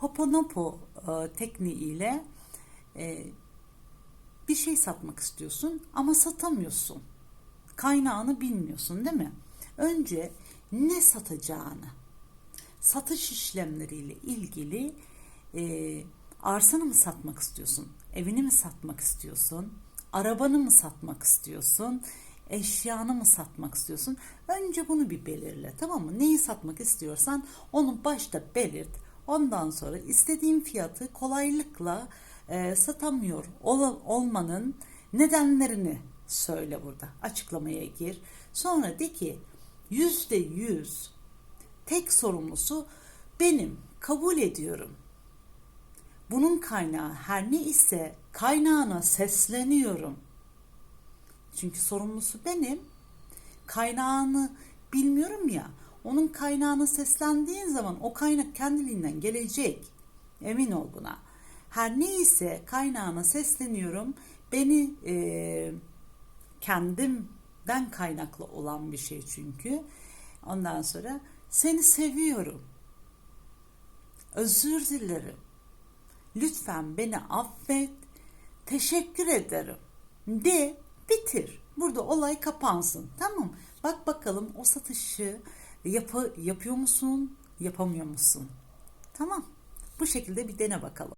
Hoponopo e, tekniğiyle e, bir şey satmak istiyorsun ama satamıyorsun. Kaynağını bilmiyorsun değil mi? Önce ne satacağını, satış işlemleriyle ilgili e, arsanı mı satmak istiyorsun, evini mi satmak istiyorsun, arabanı mı satmak istiyorsun, eşyanı mı satmak istiyorsun? Önce bunu bir belirle tamam mı? Neyi satmak istiyorsan onu başta belirt. Ondan sonra istediğin fiyatı kolaylıkla e, satamıyor ol, olmanın nedenlerini söyle burada. Açıklamaya gir. Sonra de ki yüzde yüz tek sorumlusu benim kabul ediyorum. Bunun kaynağı her ne ise kaynağına sesleniyorum. Çünkü sorumlusu benim. Kaynağını bilmiyorum ya. Onun kaynağına seslendiğin zaman o kaynak kendiliğinden gelecek. Emin ol buna. Her neyse kaynağına sesleniyorum. Beni e, kendimden kaynaklı olan bir şey çünkü. Ondan sonra seni seviyorum. Özür dilerim. Lütfen beni affet. Teşekkür ederim. De bitir. Burada olay kapansın. Tamam. Bak bakalım o satışı yapı, yapıyor musun? Yapamıyor musun? Tamam. Bu şekilde bir dene bakalım.